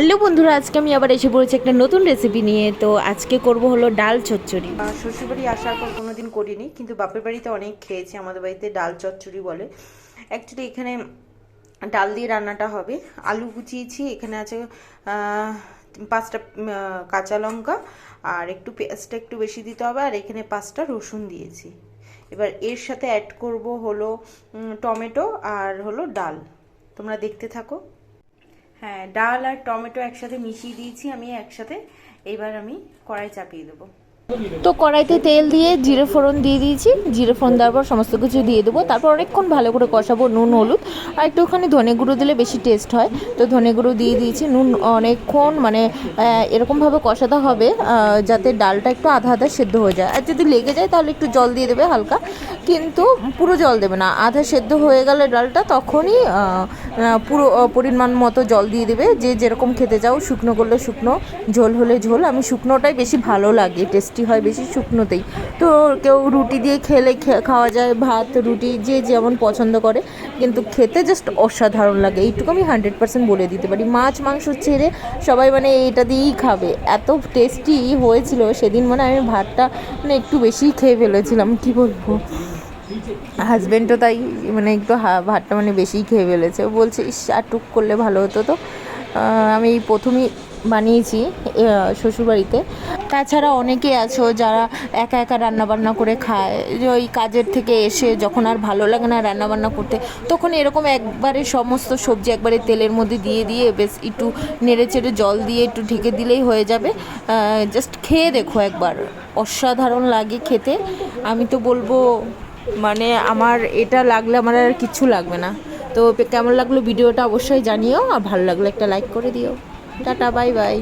Hello বন্ধুরা, আজকে আমি আবার এসে পড়েছি একটা নতুন রেসিপি নিয়ে। তো আজকে করব হলো ডাল চচ্চড়ি। শ্বশুরবাড়ি আসার পর কোনোদিন করিনি, কিন্তু বাপের বাড়িতে অনেক খেয়েছি, আমাদের বাড়িতে ডাল চচ্চড়ি বলে। অ্যাকচুয়ালি এখানে ডাল দিয়ে রান্নাটা হবে। আলু কুচিয়েছি, এখানে আছে পাঁচটা কাঁচা লঙ্কা, আর একটু পেঁয়াজটা একটু বেশি দিতে হবে, আর এখানে পাঁচটা রসুন দিয়েছি। এবার এর সাথে অ্যাড করব হলো টমেটো আর হলো ডাল। তোমরা দেখতে থাকো। হ্যাঁ ডাল আর টমেটো একসাথে মিশিয়ে দিয়েছি, আমি একসাথে। এবার আমি কড়াই চাপিয়ে দেবো। তো কড়াইতে তেল দিয়ে জিরে ফোড়ন দিয়ে দিয়েছি। জিরে ফোড়ন দেওয়ার পর সমস্ত কিছু দিয়ে দেবো। তারপর অনেকক্ষণ ভালো করে কষাবো নুন, হলুদ। আর একটুখানি ধনে গুঁড়ো দিলে বেশি টেস্ট হয়। তো ধনে গুঁড়ো দিয়ে দিয়েছি নুন অনেকক্ষণ মানে এরকমভাবে কষাতে হবে যাতে ডালটা একটু আধা আধা সেদ্ধ হয়ে যায়। আর যদি লেগে যায় তাহলে একটু জল দিয়ে দেবে হালকা। কিন্তু পুরো জল দেবে না। আধা সেদ্ধ হয়ে গেলে ডালটা তখনই পুরো পরিমাণ মতো জল দিয়ে দেবে। যে যেরকম খেতে চাও, শুকনো করলে শুকনো, ঝোল হলে ঝোল। আমি শুকনোটাই বেশি ভালো লাগে টেস্টি হয় বেশি শুকনোতেই। তো কেউ রুটি দিয়ে খেলে খাওয়া যায়, ভাত, রুটি, যে যেমন পছন্দ করে। কিন্তু খেতে জাস্ট অসাধারণ লাগে। এইটুকু আমি হান্ড্রেড পার্সেন্ট বলে দিতে পারি। মাছ, মাংস ছেড়ে সবাই মানে এটা দিয়েই খাবে। এত টেস্টি হয়েছিল, সেদিন মানে আমি ভাতটা মানে একটু বেশিই খেয়ে ফেলেছিলাম, কি বলব? হাজব্যান্ডও তাই মানে একটু ভাতটা মানে বেশিই খেয়ে ফেলেছে। বলছে, ইস, আর টুক করলে ভালো হতো তো। আমি প্রথমেই বানিয়েছি শ্বশুরবাড়িতে। তাছাড়া অনেকে আছো যারা একা একা রান্না বান্না করে খায়। যে ওই কাজের থেকে এসে যখন আর ভালো লাগে না রান্না বান্না করতে, তখন এরকম একবারে সমস্ত সবজি একবারে তেলের মধ্যে দিয়ে দিয়ে বেশ একটু নেড়ে চেড়ে জল দিয়ে একটু ঢেকে দিলেই হয়ে যাবে। জাস্ট খেয়ে দেখো একবার। অসাধারণ লাগে খেতে। আমি তো বলব মানে আমার এটা লাগলে আমার আর কিছু লাগবে না। তো কেমন লাগল ভিডিওটা অবশ্যই জানিও, আর ভালো লাগল একটা লাইক করে দিও। Tata bye bye